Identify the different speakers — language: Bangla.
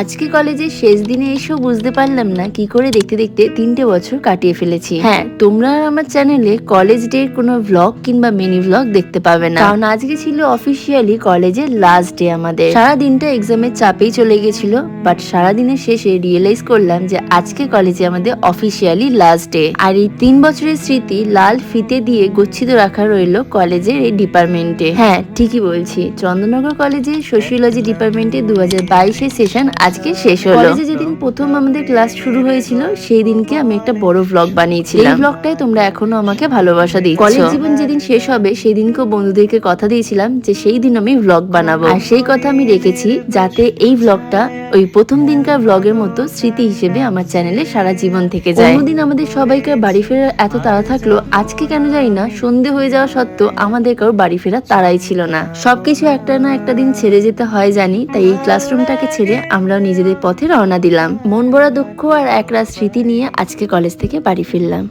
Speaker 1: আজকে কলেজের শেষ দিনে এসেও বুঝতে পারলাম না কি করে দেখতে দেখতে তিনটে বছর কাটিয়ে ফেলেছি। হ্যাঁ তোমরা আমার চ্যানেলে কলেজ ডে কোনো ভ্লগ কিংবা মিনি ভ্লগ দেখতে পাবে না। কারণ আজকে ছিল অফিসিয়ালি কলেজের লাস্ট ডে আমাদের। সারা দিনটা এক্সামের চাপেই চলে গেছিল বাট সারা দিনের শেষে রিয়েলাইজ করলাম যে আজকে কলেজে আমাদের অফিসিয়ালি লাস্ট ডে আর এই তিন বছরের স্মৃতি লাল ফিতে দিয়ে গচ্ছিত রাখা রইল কলেজের এই ডিপার্টমেন্টে হ্যাঁ ঠিকই বলছি। চন্দ্রনগর কলেজে সোশিওলজি ডিপার্টমেন্টে দু হাজার সেশন আজকে শেষ হলো। কলেজে যেদিন প্রথম আমাদের ক্লাস শুরু হয়েছিল সেই দিনকে আমি একটা বড় ব্লগ বানিয়েছিলাম। এই ব্লগটাই তোমরা এখনও আমাকে ভালোবাসা দিচ্ছ। কলেজ জীবন যেদিন শেষ হবে সেই দিনকেও বন্ধুদেরকে কথা দিয়েছিলাম যে সেই দিন আমি ব্লগ বানাবো। আর সেই কথা আমি রেখেছি যাতে এই ভ্লগটা ওই প্রথম দিনকার ভ্লগের মতো স্মৃতি হিসেবে আমার চ্যানেলে সারা জীবন থেকে যায়। অন্যদিন আমাদের সবাইকার বাড়ি ফেরার এত তাড়া থাকল, আজকে কেন জানি না, সন্ধে হয়ে যাওয়া সত্ত্বেও আমাদের কারও বাড়ি ফেরার তারাই ছিল না। সবকিছু একটা না একটা দিন ছেড়ে যেতে হয় জানি, তাই এই ক্লাসরুমটাকে ছেড়ে আমরাও নিজেদের পথে রওনা দিলাম। মন ভরা দুঃখ আর একরা স্মৃতি নিয়ে আজকে কলেজ থেকে বাড়ি ফিরলাম।